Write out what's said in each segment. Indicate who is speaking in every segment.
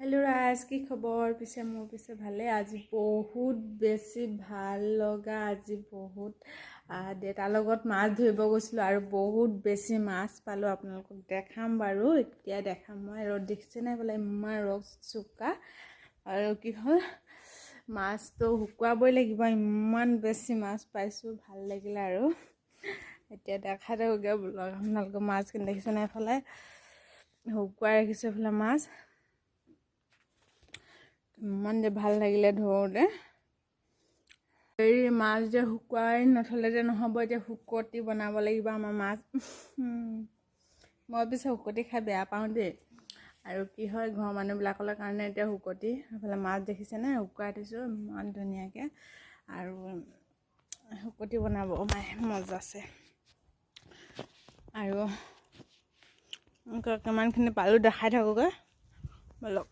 Speaker 1: Hello ৰাজ কি খবৰ? পিছে মোৰ পিছে ভালেই আজি বহুত বেছি ভাল লগা আজি বহুত দেউতাৰ লগত মাছ ধৰিব গৈছিলোঁ আৰু বহুত বেছি মাছ পালোঁ আপোনালোকক দেখাম বাৰু। এতিয়া দেখাম মই ৰ'দ দেখিছে নাই বোলে? ইমান ৰ'দ চোকা। আৰু কি হ'ল? মাছটো শুকুৱাবই লাগিব ইমান বেছি মাছ পাইছোঁ ভাল লাগিলে আৰু। এতিয়া দিওঁগৈ বোলক আপোনালোকে মাছখিনি দেখিছে নাই এইফালে? শুকুৱাই ৰাখিছোঁ এইফালে মাছ। ইমান যে ভাল লাগিলে ধৰোঁতে। হেৰি মাছ যে শুকুৱাই নথ'লে যে নহ'ব এতিয়া শুকতি বনাব লাগিব আমাৰ মাছ। মই পিছে শুকতি খাই বেয়া পাওঁ দেই। আৰু কি হয় ঘৰৰ মানুহবিলাকৰ কাৰণে এতিয়া শুকতি। এইফালে মাছ দেখিছেনে শুকুৱাই থৈছোঁ ইমান ধুনীয়াকৈ। আৰু শুকতি বনাব মায়ে মজা আছে। আৰু কিমানখিনি পালোঁ দেখাই থাকোঁগৈ। ব'লক।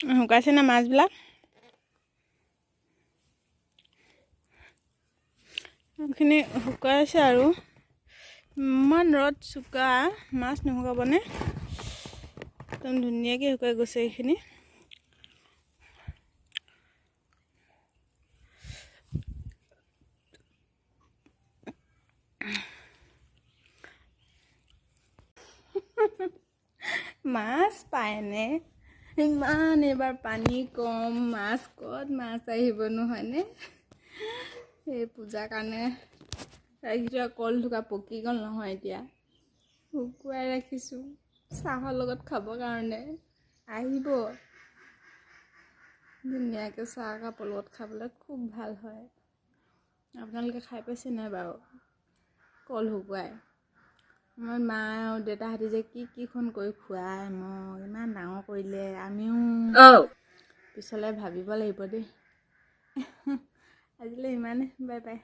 Speaker 1: শুকাইছে না মাছবিলাক? সেইখিনি শুকাইছে আৰু। ইমান ৰ'দ চোকা মাছ নুশুকাবনে? একদম ধুনীয়াকৈ শুকাই গৈছে এইখিনি। মাছ পায়নে ইমান এইবাৰ পানী কম মাছ ক'ত মাছ আহিবনো হয়নে? এই পূজাৰ কাৰণে ৰাখিছোঁ কল থোকা পকি গ'ল নহয় এতিয়া। শুকুৱাই ৰাখিছোঁ চাহৰ লগত খাবৰ কাৰণে। আহিব। ধুনীয়াকৈ চাহ কাপৰ লগত খাবলৈ খুব ভাল হয়। আপোনালোকে খাই পাইছে নাই বাৰু? কল শুকুৱাই। আমাৰ মা আৰু দেউতাহঁতে যে কি কিখন কৰি খুৱাই মোক ইমান ডাঙৰ কৰিলে আমিও পিছলৈ ভাবিব লাগিব দেই। আজিলৈ ইমানে বাই বাই